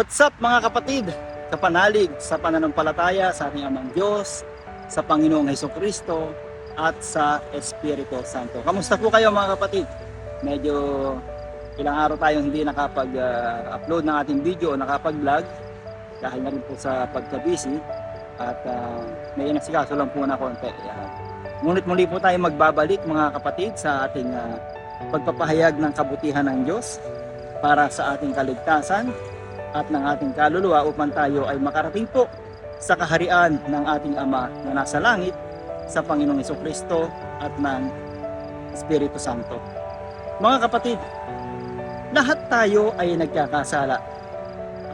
What's up mga kapatid? Kapanalig sa pananampalataya sa ating Amang Diyos, sa Panginoong Heso Kristo, at sa Espiritu Santo. Kamusta po kayo mga kapatid? Medyo ilang araw tayong hindi nakapag-upload ng ating video o nakapag-vlog dahil na rin po sa pagka-busy at uh, may inasikaso lang po na konti. Ayan. Ngunit muli po tayo magbabalik mga kapatid sa ating ah, pagpapahayag ng kabutihan ng Diyos para sa ating kaligtasan at ng ating kaluluwa upang tayo ay makarating po sa kaharian ng ating Ama na nasa langit sa Panginoong Heso Kristo at ng Espiritu Santo. Mga kapatid, lahat tayo ay nagkakasala.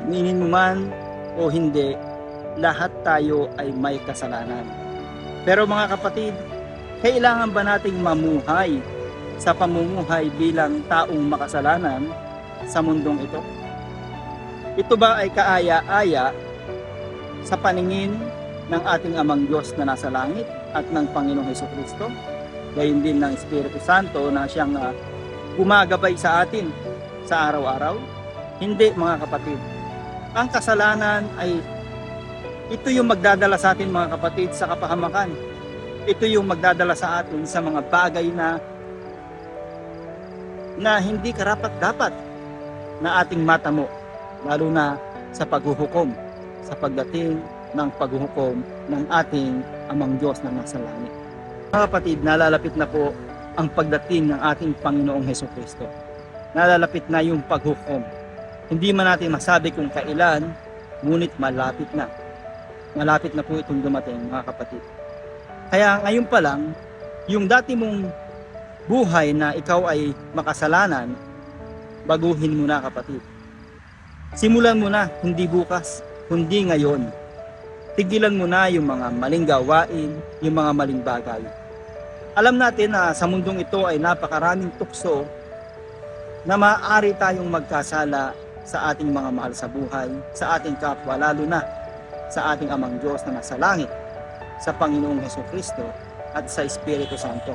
Aminin mo man o hindi, lahat tayo ay may kasalanan. Pero mga kapatid, kailangan ba nating mamuhay sa pamumuhay bilang taong makasalanan sa mundong ito? Ito ba ay kaaya-aya sa paningin ng ating Amang Diyos na nasa langit at ng Panginoong Heso Kristo? Gayon din ng Espiritu Santo na siyang ah, gumagabay sa atin sa araw-araw? Hindi mga kapatid. Ang kasalanan ay ito yung magdadala sa atin mga kapatid sa kapahamakan. Ito yung magdadala sa atin sa mga bagay na na hindi karapat dapat na ating matamo lalo na sa paghuhukom sa pagdating ng paghuhukom ng ating amang Diyos na nasa langit. Mga kapatid, nalalapit na po ang pagdating ng ating Panginoong Heso Kristo. Nalalapit na yung paghukom. Hindi man natin masabi kung kailan, ngunit malapit na. Malapit na po itong dumating mga kapatid. Kaya ngayon pa lang, yung dati mong buhay na ikaw ay makasalanan, baguhin mo na kapatid. Simulan mo na, hindi bukas, kundi ngayon. Tigilan mo na yung mga maling gawain, yung mga maling bagay. Alam natin na sa mundong ito ay napakaraming tukso na maaari tayong magkasala sa ating mga mahal sa buhay, sa ating kapwa, lalo na sa ating amang Diyos na nasa langit, sa Panginoong Heso Kristo at sa Espiritu Santo.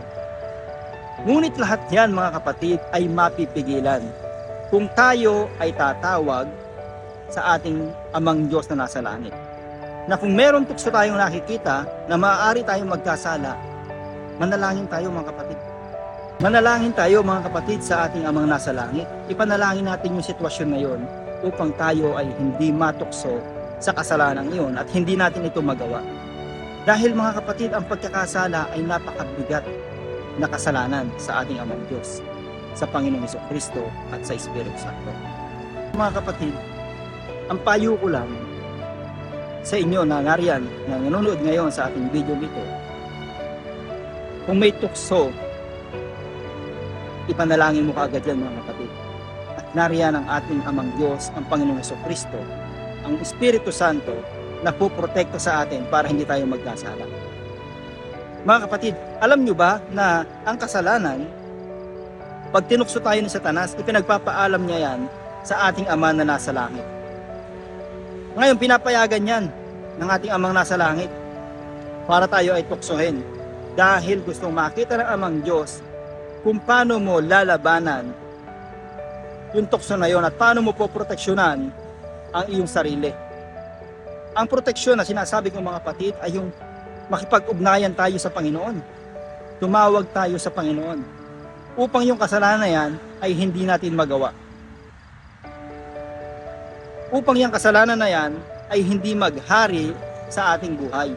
Ngunit lahat yan mga kapatid ay mapipigilan kung tayo ay tatawag sa ating amang Diyos na nasa langit. Na kung meron tukso tayong nakikita na maaari tayong magkasala, manalangin tayo mga kapatid. Manalangin tayo mga kapatid sa ating amang nasa langit. Ipanalangin natin yung sitwasyon na yon upang tayo ay hindi matukso sa kasalanan iyon at hindi natin ito magawa. Dahil mga kapatid, ang pagkakasala ay napakabigat na kasalanan sa ating amang Diyos, sa Panginoong Heso Kristo at sa Espiritu Santo. Mga kapatid, ang payo ko lang sa inyo na nariyan na nanonood ngayon sa ating video nito, kung may tukso, ipanalangin mo kaagad yan mga kapatid. At nariyan ang ating amang Diyos, ang Panginoong Heso Kristo, ang Espiritu Santo na puprotekta sa atin para hindi tayo magkasala. Mga kapatid, alam nyo ba na ang kasalanan, pag tinukso tayo ni Satanas, ipinagpapaalam niya yan sa ating Ama na nasa langit. Ngayon, pinapayagan yan ng ating Amang nasa langit para tayo ay tuksohin dahil gustong makita ng Amang Diyos kung paano mo lalabanan yung tukso na yon at paano mo poproteksyonan ang iyong sarili. Ang proteksyon na sinasabi ng mga kapatid ay yung makipag-ugnayan tayo sa Panginoon. Tumawag tayo sa Panginoon upang yung kasalanan na yan ay hindi natin magawa. Upang yung kasalanan na yan ay hindi maghari sa ating buhay.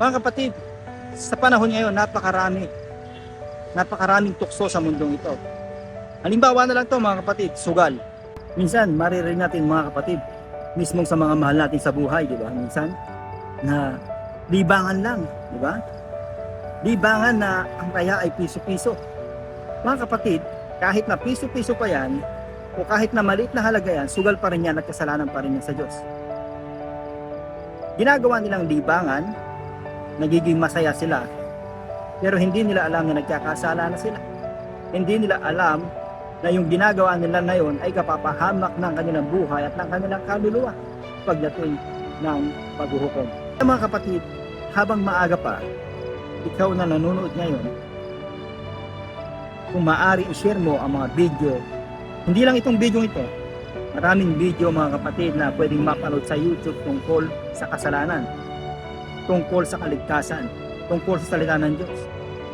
Mga kapatid, sa panahon ngayon, napakarami. Napakaraming tukso sa mundong ito. Halimbawa na lang to mga kapatid, sugal. Minsan, maririnig natin mga kapatid, mismong sa mga mahal natin sa buhay, di ba? Minsan, na libangan lang, di ba? Libangan na ang kaya ay piso-piso. Mga kapatid, kahit na piso-piso pa yan, o kahit na maliit na halaga yan, sugal pa rin yan at kasalanan pa rin yan sa Diyos. Ginagawa nilang libangan, nagiging masaya sila, pero hindi nila alam na nagkakasala na sila. Hindi nila alam na yung ginagawa nila na yun ay kapapahamak ng kanilang buhay at ng kanilang kaluluwa pagdating ng paghuhukom. Mga kapatid, habang maaga pa, ikaw na nanonood ngayon, kung maaari i-share mo ang mga video, hindi lang itong video ito, Maraming video mga kapatid na pwedeng mapanood sa YouTube tungkol sa kasalanan, tungkol sa kaligtasan, tungkol sa salita ng Diyos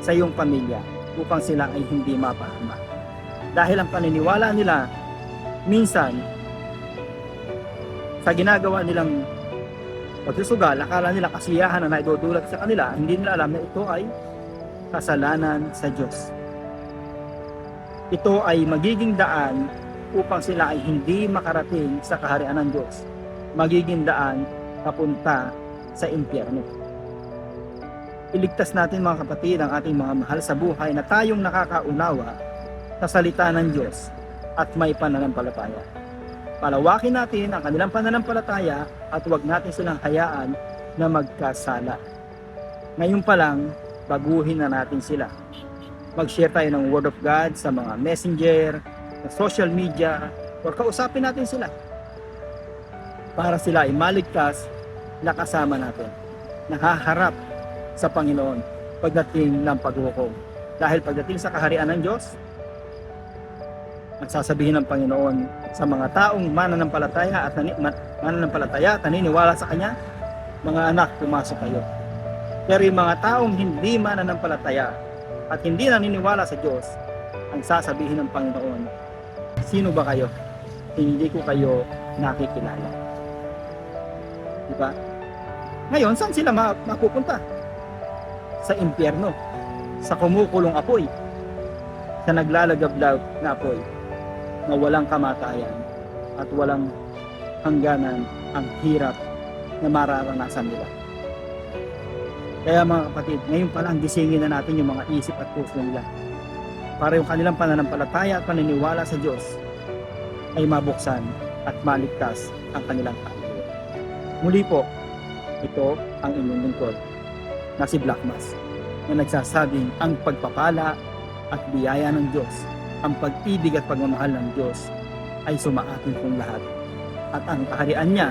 sa iyong pamilya upang sila ay hindi mapahama. Dahil ang paniniwala nila minsan sa ginagawa nilang pagsusugal, akala nila kasiyahan na naidudulot sa kanila, hindi nila alam na ito ay kasalanan sa Diyos. Ito ay magiging daan upang sila ay hindi makarating sa kaharian ng Diyos. Magiging daan papunta sa impyerno. Iligtas natin mga kapatid ang ating mga mahal sa buhay na tayong nakakaunawa sa salita ng Diyos at may pananampalataya. Palawakin natin ang kanilang pananampalataya at huwag natin silang hayaan na magkasala. Ngayon pa lang, baguhin na natin sila. Mag-share tayo ng Word of God sa mga messenger, sa social media, o kausapin natin sila para sila ay maligtas na kasama natin, nahaharap sa Panginoon pagdating ng paghukom. Dahil pagdating sa kaharian ng Diyos, magsasabihin ng Panginoon sa mga taong mananampalataya at nani, man, mananampalataya at naniniwala sa Kanya, mga anak, pumasok kayo. Pero yung mga taong hindi mananampalataya at hindi naniniwala sa Diyos, ang sasabihin ng Panginoon, sino ba kayo? Hindi ko kayo nakikilala. Diba? Ngayon, saan sila ma- mapupunta? Sa impyerno, sa kumukulong apoy, sa naglalagablab na apoy, na walang kamatayan at walang hangganan ang hirap na mararanasan nila. Kaya mga kapatid, ngayon pa lang gisingin na natin yung mga isip at puso nila para yung kanilang pananampalataya at paniniwala sa Diyos ay mabuksan at maligtas ang kanilang kaluluwa. Muli po, ito ang inyong lingkod na si Black Mass na nagsasabing ang pagpapala at biyaya ng Diyos, ang pag-ibig at pagmamahal ng Diyos ay sumaatin kong lahat. At ang kaharian niya,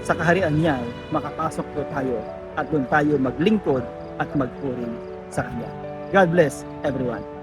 sa kaharian niya, makapasok po tayo at doon tayo maglingkod at magpuring sa Kanya. God bless everyone.